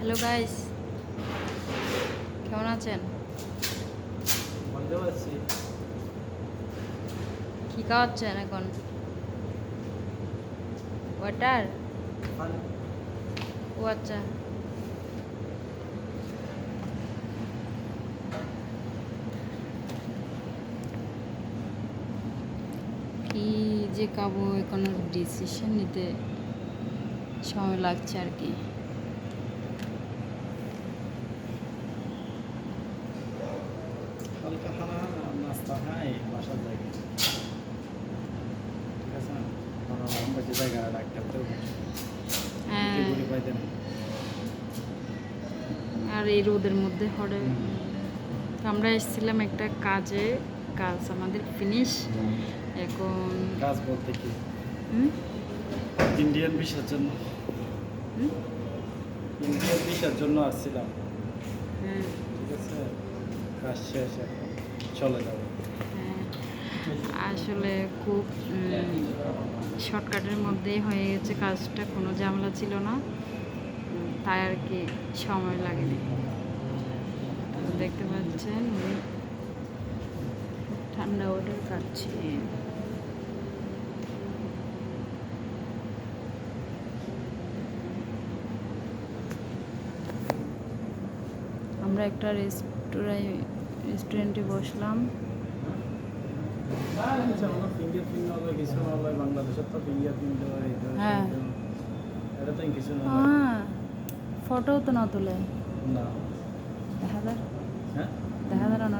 Hello guys কেমন আছেন? কি খাওয়াচ্ছেন এখন? ওয়াটার ও আচ্ছা। কি যে খাব এখনও ডিসিশন নিতে সময় লাগছে আর কি। জায়গা ঠিক আছে না আমরা যে জায়গা ডাক্তার তো হ্যাঁ। ঘুরে পাইতে না আর এই রোদের মধ্যে হরে। আমরা এসেছিলাম একটা কাজে কাজ আমাদের ফিনিশ এখন কাজ বলতে কি? হুম? ইন্ডিয়ান ভিসার জন্য। হুম? ইন্ডিয়ান ভিসার জন্য আসছিলাম। হ্যাঁ। ঠিক আছে? কাজ শেষ এখন চলে যাব। আসলে খুব শর্টকাটের মধ্যেই হয়ে গেছে কাজটা, কোনো ঝামেলা ছিল না। তাই আর কি সময় লাগেনি। দেখতে পাচ্ছেন ঠান্ডা ওয়াটার খাচ্ছি আমরা একটা রেস্টুরাই, রেস্টুরেন্টে বসলাম। ফটো তো না তোলে। দেখা যার হ্যাঁ? দেখা যার আর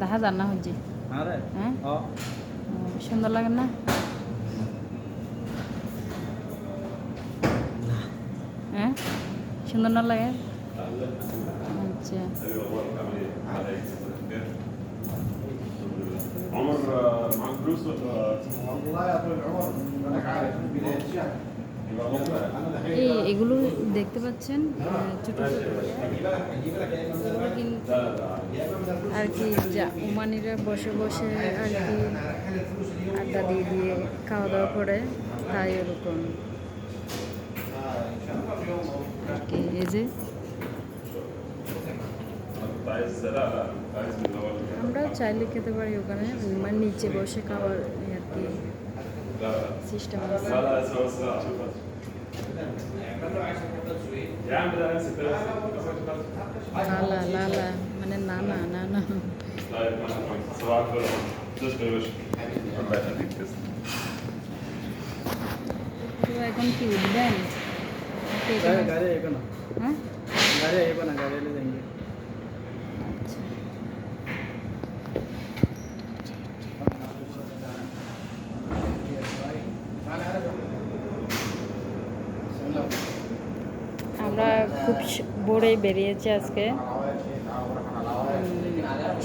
দেখা যার না হচ্ছে আরে হ্যাঁ? সুন্দর লাগে না। হ্যাঁ? সুন্দর না লাগে? আচ্ছা। عمر آه، معاك فلوس ولا والله يا طويل العمر انا عارف بدايه الشهر يبقى ممكن انا دحين এই এগুলো দেখতে পাচ্ছেন আহ, ছোট ছোট اجيب لك اجيب لك يا اما এগুলো কিন্তু لا لا يا اما من الفلوس আর কি যা ওমানিরা বসে বসে আর কি انا هركن الفلوس اليوم আড্ডা দিয়ে দিয়ে খাওয়া দাওয়া করে তাই ওরকম اه ان شاء الله في يوم আর কি এই যে আমরাও চাইলে খেতে পারি ওখানে মানে নিচে বসে খাওয়ার আর কি সিস্টেম আছে লালা লালা মানে না না না না তো এখন কি উঠবেন গাড়ি এখন হ্যাঁ গাড়ি এখন গাড়ি যাইবে খুব ভোরে বেরিয়েছি আজকে।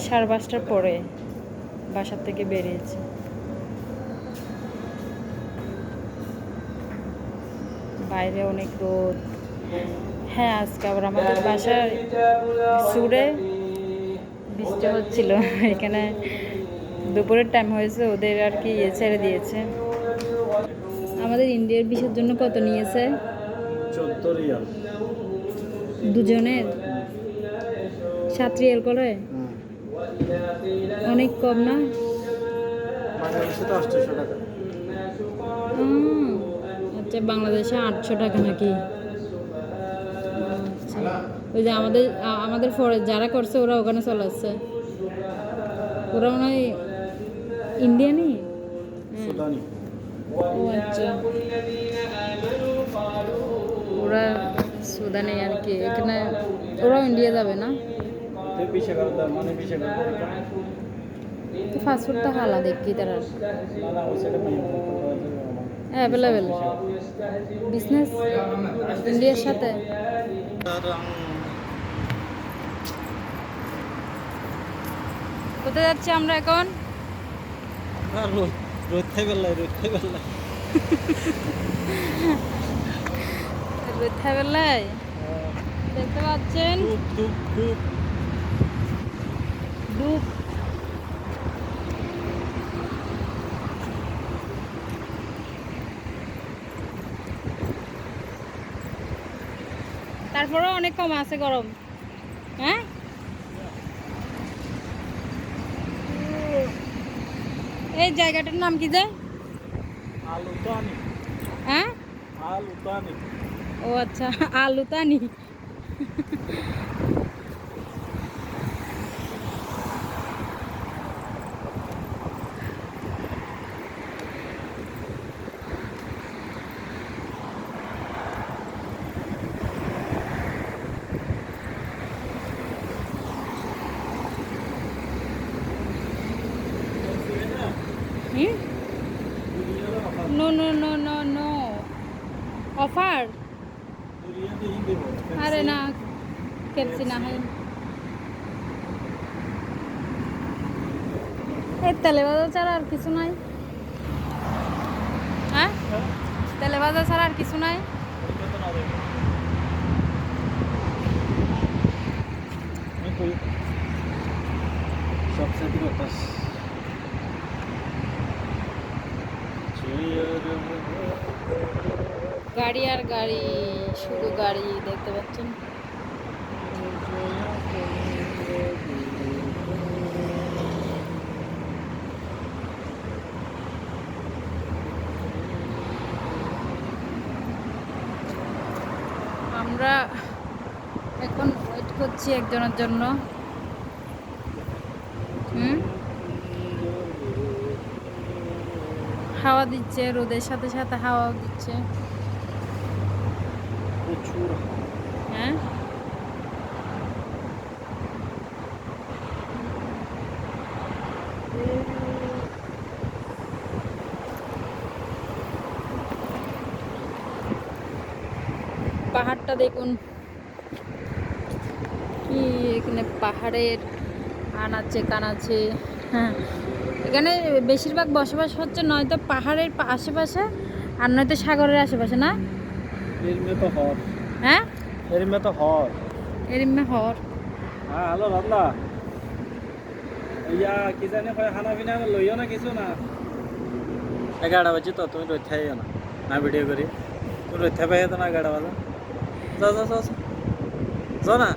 সাড়ে পাঁচটার পরে বাসার থেকে বেরিয়েছে। বাইরে অনেক রোদ। হ্যাঁ আজকে আবার আমাদের বাসার সুরে বৃষ্টি হচ্ছিল। এখানে দুপুরের টাইম হয়েছে, ওদের আর কি ইয়ে ছেড়ে দিয়েছে। আমাদের ইন্ডিয়ার বিষের জন্য কত নিয়েছে? চোদ্দ রিয়াল। দুজনের সাত রিয়াল করে অনেক কম না? আচ্ছা বাংলাদেশে আটশো টাকা নাকি? আচ্ছা ওই যে আমাদের আমাদের ফরে যারা করছে ওরা ওখানে চলে আসছে। ওরা মনে হয় ইন্ডিয়ানই? হ্যাঁ। ও আচ্ছা। বাধা আর কি এখানে ওরাও ইন্ডিয়া যাবে না? তো ফাস্টফুডটা হালা দেখি তারা। অ্যাভেলেবেল বিজনেস ইন্ডিয়ার সাথে? কোথায় যাচ্ছি আমরা এখন? রোদ খাই বেলায় রোদ খাই বেলায় রোদ খাই বেলায়? দেখতে পাচ্ছেন? ডুব তারপরেও অনেক কম আছে গরম। হ্যাঁ? এই জায়গাটার নাম কি যে? আলুতানি। হ্যাঁ? ও আচ্ছা আলুতানি। হুম no no no no no আরে না কেপসি না হয় এই তেলে ভাজা ছাড়া আর কিছু নাই হ্যাঁ তেলে ভাজা ছাড়া আর কিছু নাই सबसे बस গাড়ি আর গাড়ি, শুধু গাড়ি, দেখতে পাচ্ছেন? আমরা এখন ওয়েট করছি একজনের জন্য। হাওয়া দিচ্ছে, রোদের সাথে সাথে হাওয়াও দিচ্ছে। প্রচুর। হ্যাঁ? পাহাড়টা দেখুন। কি এখানে পাহাড়ের আনাচে কানাচে হ্যাঁ। এখানে বেশিরভাগ বসবাস হচ্ছে নয়তো পাহাড়ের আশেপাশে আর নয়তো সাগরের আশেপাশে, না? এর মে তো হর। হ্যাঁ? এর মে তো হর। এরিমে হর। হ্যাঁ হ্যালো রান্না। ইয়া কি জানি কয় খানা পিনা লইও না কিছু না। এগারোটা বাজে তো তুমি খাইও না। না ভিডিও করি। তুমি রোজ খাই তো না এগারোটা বাজে। যাও যাও যাও যাও। না?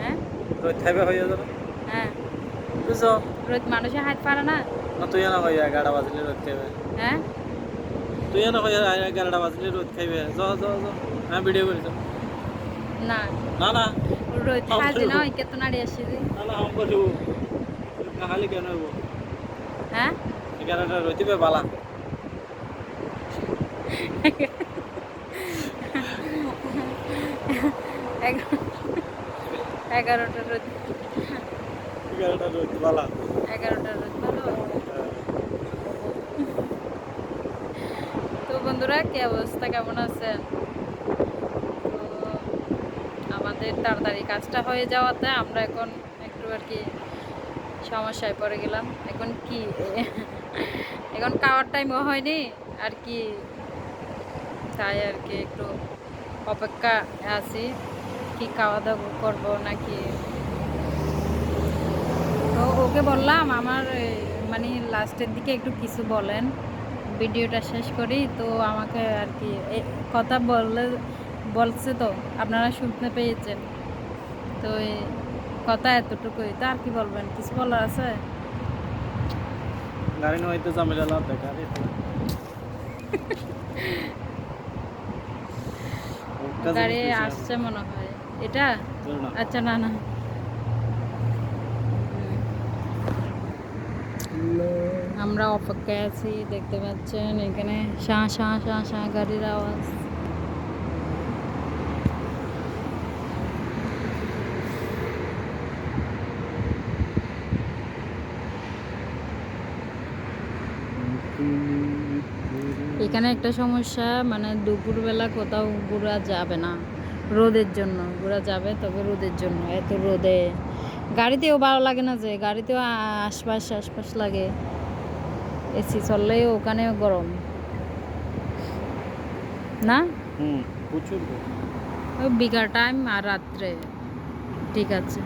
হ্যাঁ? রোজ খাইবে হইয়া যাও হ্যাঁ। বুঝছ রোজ মানুষে হাত পারে না? না তুই না হইয়া এগারোটা বাজলে খাইবে। হ্যাঁ? তুই না হইয়া এগারোটা বাজলে রোজ খাইবে। যাও যাও যাও। হ্যাঁ ভিডিও না না না রোজ না। ওই কেতো নাড়ি আসি না না হাম খালি কেন হইব হ্যাঁ এগারোটা রইতিবে বালা এগারোটা রোজ এগারোটা বালা এগারোটা রোজ ভালো তো বন্ধুরা কি অবস্থা কেমন আছেন আমাদের তাড়াতাড়ি কাজটা হয়ে যাওয়াতে আমরা এখন একটু আর কি সমস্যায় পড়ে গেলাম। এখন কি? এখন খাওয়ার টাইমও হয়নি, আর কি। তাই আর কি একটু অপেক্ষা আছি, কি খাওয়া দাওয়া করব নাকি? তো ওকে বললাম, আমার মানে লাস্টের দিকে একটু কিছু বলেন। ভিডিওটা শেষ করি, তো আমাকে আর কি কথা বললে বলছে তো আপনারা শুনতে পেয়েছেন। তো কথা এতটুকুই তো আর কি বলবেন? কিছু বলার আছে? গাড়ি নইতে ঝামেলা লাগবে গাড়ি গাড়ি আসছে মনে হয়। এটা? আচ্ছা না না। আমরা অপেক্ষায় আছি দেখতে পাচ্ছেন এখানে শাঁ শাঁ শাঁ শাঁ গাড়ির আওয়াজ। এখানে একটা সমস্যা মানে দুপুরবেলা কোথাও ঘোরা যাবে না রোদের জন্য। ঘোরা যাবে তবে রোদের জন্য এত রোদে। গাড়িতেও ভালো লাগে না যে গাড়িতেও আশপাশ আশপাশ লাগে। এসি চললেও ওখানেও গরম। না? প্রচুর বিকাল টাইম আর রাত্রে। ঠিক আছে।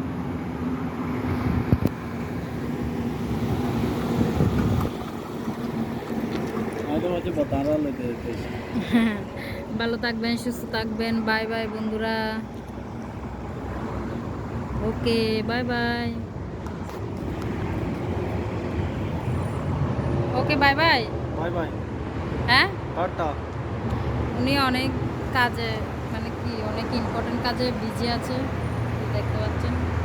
যেতে ভালো থাকবেন সুস্থ থাকবেন বাই বাই বন্ধুরা। Okay bye bye. Okay bye bye. Bye bye. হ্যাঁ? টাটা। উনি অনেক কাজে মানে কি অনেক ইম্পর্টেন্ট কাজে বিজি আছে দেখতে পাচ্ছেন।